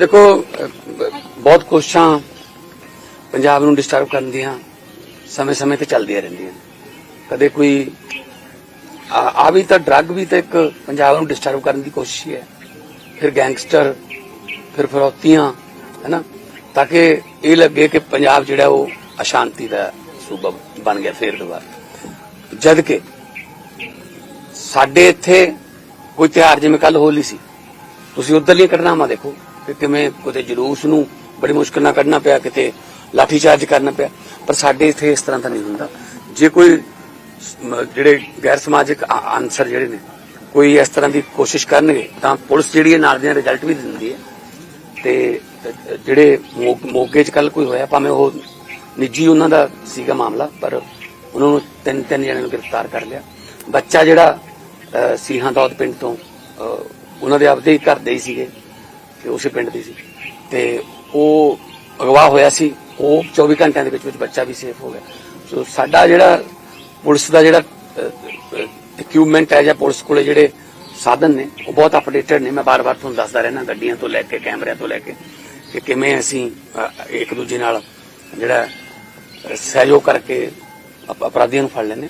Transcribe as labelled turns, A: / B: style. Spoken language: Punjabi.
A: ਦੇਖੋ, ਬਹੁਤ ਕੋਸ਼ਿਸ਼ਾਂ ਪੰਜਾਬ ਨੂੰ ਡਿਸਟਰਬ ਕਰਨ ਦੀਆਂ ਸਮੇਂ-ਸਮੇਂ ਤੇ ਚੱਲਦੀਆਂ ਰਹਿੰਦੀਆਂ। ਕਦੇ ਕੋਈ ਆ ਵੀ ਤਾਂ ਡਰੱਗ ਵੀ ਤਾਂ ਇੱਕ ਪੰਜਾਬ ਨੂੰ ਡਿਸਟਰਬ ਕਰਨ ਦੀ ਕੋਸ਼ਿਸ਼ ਹੀ ਹੈ। ਫਿਰ ਗੈਂਗਸਟਰ ਫਿਰ ਫਰੋਤੀਆਂ ਹੈਨਾ ਤਾਂ ਕਿ ਇਹ ਲੱਗੇ ਕਿ ਪੰਜਾਬ ਜਿਹੜਾ ਉਹ ਅਸ਼ਾਂਤੀ ਦਾ ਸੂਬਾ ਬਣ ਗਿਆ ਫੇਰ ਦੁਬਾਰਾ। ਜਦ ਕਿ ਸਾਡੇ ਇੱਥੇ ਕੋਈ ਤਿਉਹਾਰ, ਜਿਵੇਂ ਕੱਲ ਹੋਲੀ ਸੀ, ਤੁਸੀਂ ਉਧਰਲੀਆਂ ਘਟਨਾਵਾਂ ਦੇਖੋ। ਕਿ ਕਿਵੇਂ ਕਿਤੇ ਜਲੂਸ ਨੂੰ ਬੜੀ ਮੁਸ਼ਕਲ ਨਾਲ ਕੱਢਣਾ ਪਿਆ, ਕਿਤੇ ਲਾਠੀ ਚਾਰਜ ਕਰਨਾ ਪਿਆ। ਪਰ ਸਾਡੇ ਇੱਥੇ ਇਸ ਤਰ੍ਹਾਂ ਦਾ ਨਹੀਂ ਹੁੰਦਾ। ਜੇ ਕੋਈ ਜਿਹੜੇ ਗੈਰ ਸਮਾਜਿਕ ਆਨਸਰ ਜਿਹੜੇ ਨੇ, ਕੋਈ ਇਸ ਤਰ੍ਹਾਂ ਦੀ ਕੋਸ਼ਿਸ਼ ਕਰਨਗੇ, ਤਾਂ ਪੁਲਿਸ ਜਿਹੜੀ ਹੈ ਨਾਲ ਦੀਆਂ ਰਿਜ਼ਲਟ ਵੀ ਦਿੰਦੀ ਹੈ। ਤੇ, ਜਿਹੜੇ ਮੋਗੇ 'ਚ ਕੱਲ ਕੋਈ ਹੋਇਆ, ਭਾਵੇਂ ਉਹ ਨਿੱਜੀ ਉਹਨਾਂ ਦਾ ਸੀਗਾ ਮਾਮਲਾ, ਪਰ ਉਹਨਾਂ ਨੂੰ ਤਿੰਨ ਤਿੰਨ ਜਣਿਆਂ ਨੂੰ ਗ੍ਰਿਫਤਾਰ ਕਰ ਲਿਆ। ਬੱਚਾ ਜਿਹੜਾ ਸੀਹਾਂ ਦੌਦ ਪਿੰਡ ਤੋਂ ਉਹਨਾਂ ਦੇ ਆਪਦੇ ਹੀ ਘਰ ਦੇ ਹੀ ਸੀਗੇ। ਤੇ ਉਸੇ ਪਿੰਡ ਦੀ ਸੀ। ਤੇ ਉਹ ਅਗਵਾ ਹੋਇਆ ਸੀ। ਉਹ 24 ਘੰਟਿਆਂ ਦੇ ਵਿੱਚ ਵਿੱਚ ਬੱਚਾ ਵੀ ਸੇਫ ਹੋ ਗਿਆ। ਸੋ ਸਾਡਾ ਜਿਹੜਾ ਪੁਲਿਸ ਦਾ ਜਿਹੜਾ ਇਕਵਿਪਮੈਂਟ ਹੈ ਜਾਂ ਪੁਲਿਸ ਕੋਲੇ ਜਿਹੜੇ ਸਾਧਨ ਨੇ, ਉਹ ਬਹੁਤ ਅਪਡੇਟਡ ਨੇ। ਮੈਂ ਬਾਰ-ਬਾਰ ਤੁਹਾਨੂੰ ਦੱਸਦਾ ਰਹਿਣਾ ਗੱਡੀਆਂ ਤੋਂ ਲੈ ਕੇ, ਕੈਮਰਿਆਂ ਤੋਂ ਲੈ ਕੇ ਕਿ ਕਿਵੇਂ ਅਸੀਂ ਇੱਕ ਦੂਜੇ ਨਾਲ ਜਿਹੜਾ ਸਹਿਯੋਗ ਕਰਕੇ ਅਪਰਾਧੀਆਂ ਨੂੰ ਫੜ ਲੈਂਦੇ